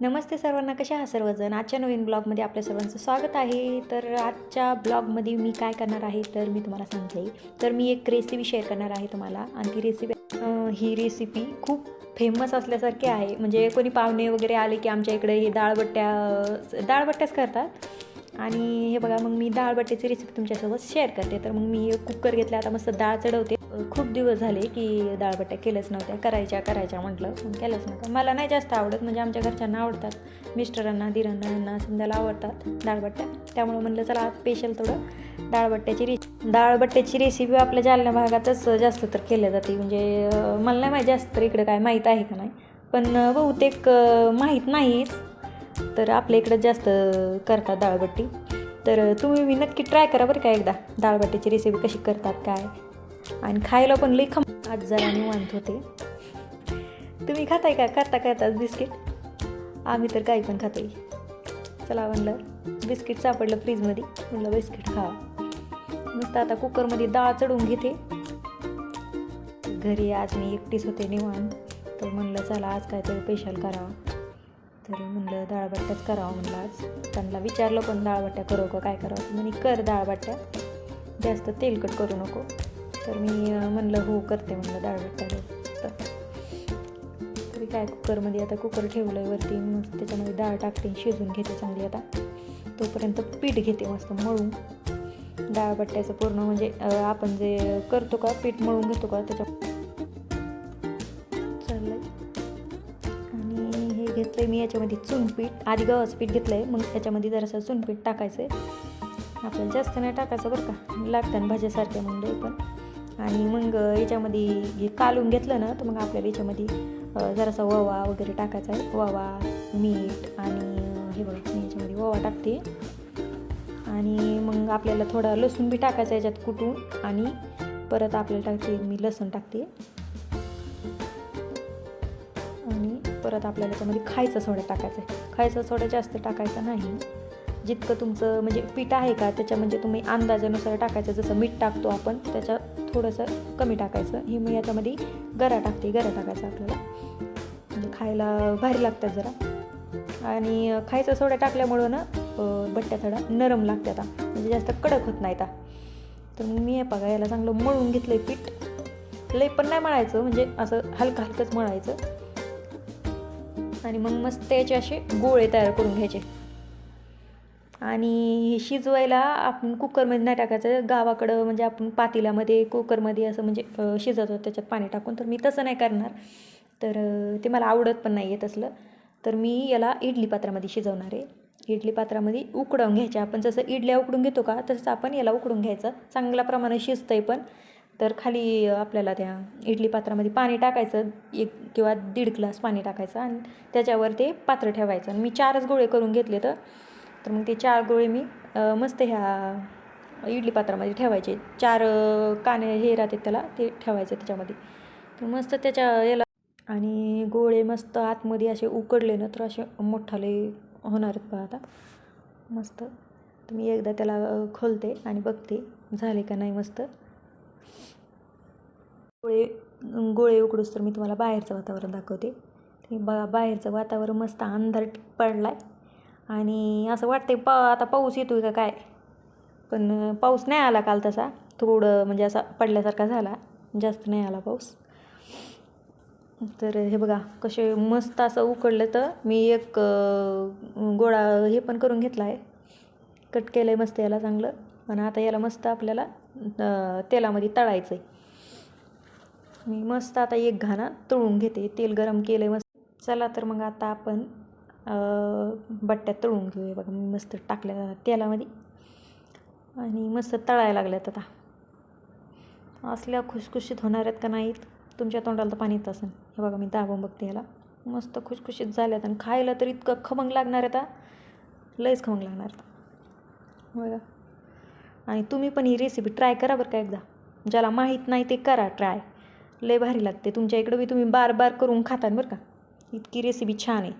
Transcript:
नमस्ते सर्वांना कशा आहात सर्वजण? आजच्या नवीन ब्लॉगमध्ये आपल्या सर्वांचं स्वागत आहे. तर आजच्या ब्लॉगमध्ये मी काय करणार आहे तर मी तुम्हाला सांगते. तर मी एक रेसिपी शेअर करणार आहे तुम्हाला. आणि ती रेसिपी ही रेसिपी खूप फेमस असल्यासारखी आहे. म्हणजे कोणी पाहुणे वगैरे आले की आमच्या इकडे हे डाळबट्ट्या डाळबट्ट्याच करतात. आणि हे बघा मग मी डाळबट्ट्याची रेसिपी तुमच्यासोबत शेअर करते. तर मग मी कुकर घेतला आता मस्त डाळ चढवते. खूप दिवस झाले की डाळबट्ट्या केल्याच नव्हत्या करायच्या करायच्या म्हटलं. पण केलंच नव्हतं. मला नाही जास्त आवडत म्हणजे आमच्या घरच्यांना आवडतात. मिस्टरांना दिरांना यांना समजायला आवडतात डाळबट्ट्या. त्यामुळे म्हणलं चला स्पेशल थोडं डाळबट्ट्याची रे डाळबट्ट्याची रेसिपी आपल्या जालना भागातच जास्त तर केल्या जाते. म्हणजे मला नाही माहिती जास्त तर इकडं काय माहीत आहे का नाही. पण बहुतेक माहीत नाहीच. तर आपल्या इकडं जास्त करतात डाळबट्टी. तर तुम्ही मी नक्की ट्राय करा बरं का एकदा. डाळबट्टीची रेसिपी कशी करतात काय? आणि खायला पण लई खम आज जरा निवांत होते. तुम्ही खाताय का? करता करतात बिस्किट? आम्ही तर काही पण खातोय. चला म्हणलं बिस्किट सापडलं फ्रीजमध्ये. म्हणलं बिस्किट खा. नुसतं आता कुकरमध्ये डाळ चढवून घेते. घरी आज मी एकटीच होते निवांत. तर म्हणलं चला आज काहीतरी स्पेशल करावं. तरी म्हणलं डाळबट्ट्याच करावं म्हणलं आज. त्यांना विचारलं पण डाळबट्ट्या करू का काय करावं? म्हणे कर डाळबट्ट्या. जास्त तेलकट करू नको. तर मी म्हणलं हो करते. म्हणलं डाळबट्ट्या तर तरी काय कुकरमध्ये आता कुकर ठेवलं आहे वरती मग त्याच्यामध्ये डाळ टाकते शिजून घेते चांगली आता. तोपर्यंत पीठ घेते मस्त मळून. डाळबट्ट्याचं पूर्ण म्हणजे आपण जे करतो का पीठ मळून घेतो का त्याच्या चाललंय. आणि हे घेतलं आहे मी याच्यामध्ये चुनपीठ आधी गव्हाचं पीठ घेतलं आहे मग त्याच्यामध्ये जरासं चुनपीठ टाकायचं आहे आपल्याला जास्त नाही टाकायचं बरं का. लागतं भाज्यासारख्या म्हणलं पण. आणि मग याच्यामध्ये हे कालून घेतलं ना तर मग आपल्याला याच्यामध्ये जरासा ओवा वगैरे टाकायचा आहे. ओवा मीठ आणि हे बघा मी याच्यामध्ये ओवा टाकते. आणि मग आपल्याला थोडा लसूण बी टाकायचा याच्यात कुटून आणि परत आपल्याला टाकते मी लसूण टाकते. आणि परत आपल्याला याच्यामध्ये खायचा सोडा टाकायचा आहे. खायचा सोडा जास्त टाकायचा नाही. जितकं तुमचं म्हणजे पीठ आहे का त्याच्या म्हणजे तुम्ही अंदाजानुसार टाकायचं जसं मीठ टाकतो आपण त्याच्या थोडंसं कमी टाकायचं. हे मी याच्यामध्ये गरा टाकते गरा टाकायचा आपल्याला. म्हणजे खायला भारी लागतात जरा. आणि खायचा सोडा टाकल्यामुळं ना बट्ट्या थोडा नरम लागते आता म्हणजे जास्त कडक होत नाहीत. तर मी बघा याला चांगलं मळून घेतलं आहे पीठ. लई पण नाही मळायचं म्हणजे असं हलकं हलकंच मळायचं. आणि मग मस्त याचे असे गोळे तयार करून घ्यायचे. आणि हे शिजवायला आपण कुकरमध्ये नाही टाकायचं. गावाकडं म्हणजे आपण पातेल्यामध्ये कुकरमध्ये असं म्हणजे शिजवतो त्याच्यात पाणी टाकून. तर मी तसं नाही करणार. तर ते मला आवडत पण नाही आहे तसलं. तर मी याला इडली पात्रामध्ये शिजवणार आहे. इडली पात्रामध्ये उकडवून घ्यायच्या आपण जसं इडल्या उकडून घेतो का तसंच आपण याला उकडून घ्यायचं. चांगल्या प्रमाणात शिजतं आहे पण. तर खाली आपल्याला त्या इडली पात्रामध्ये पाणी टाकायचं. एक किंवा दीड ग्लास पाणी टाकायचं. आणि त्याच्यावर ते पात्र ठेवायचं. आणि मी चारच गोळे करून घेतले तर तर मग ते चार गोळे मी मस्त ह्या इडली पात्रामध्ये ठेवायचे. चार काने हे राहते त्याला ते ठेवायचे त्याच्यामध्ये. तर मस्त त्याच्या याला आणि गोळे मस्त आतमध्ये असे उकडले ना तर असे मोठाले होणार आहेत बघा आता. मस्त. तर मी एकदा त्याला खोलते आणि बघते झाले का नाही मस्त. गोळे गोळे उकडूस तर मी तुम्हाला बाहेरचं वातावरण दाखवते. ते बघा बाहेरचं वातावरण मस्त अंधार पडला आहे आणि असं वाटते पा आता पाऊस येतोय का काय? पण पाऊस नाही आला काल तसा. थोडं म्हणजे असा पडल्यासारखा झाला. जास्त नाही आला पाऊस. तर हे बघा कसे मस्त असं उकडलं तर मी एक गोळा हे पण करून घेतला आहे. कट केलं आहे मस्त याला चांगलं. आणि आता याला मस्त आपल्याला तेलामध्ये तळायचं आहे मी मस्त आता एक घाणा तळून घेते. तेल गरम केलं आहे मस्त. चला तर मग आता आपण बट्ट्यात तळून घेऊया बघा. मी मस्त टाकल्या तेलामध्ये. आणि मस्त तळायला लागल्यात आता. असल्या खुशखुशीत होणार आहेत का नाहीत? तुमच्या तोंडाला तर पाणी येत असेल. हे बघा मी दाबून बघते ह्याला मस्त खुशखुशीत झाल्यात आणि खायला तर इतकं खमंग लागणार आता लयच खमंग लागणार आता बघा. आणि तुम्ही पण ही रेसिपी ट्राय करा बरं का एकदा. ज्याला माहीत नाही ते करा ट्राय लय भारी लागते. तुमच्या इकडं बी तुम्ही बार बार करून खाता बरं का. इतकी रेसिपी छान आहे.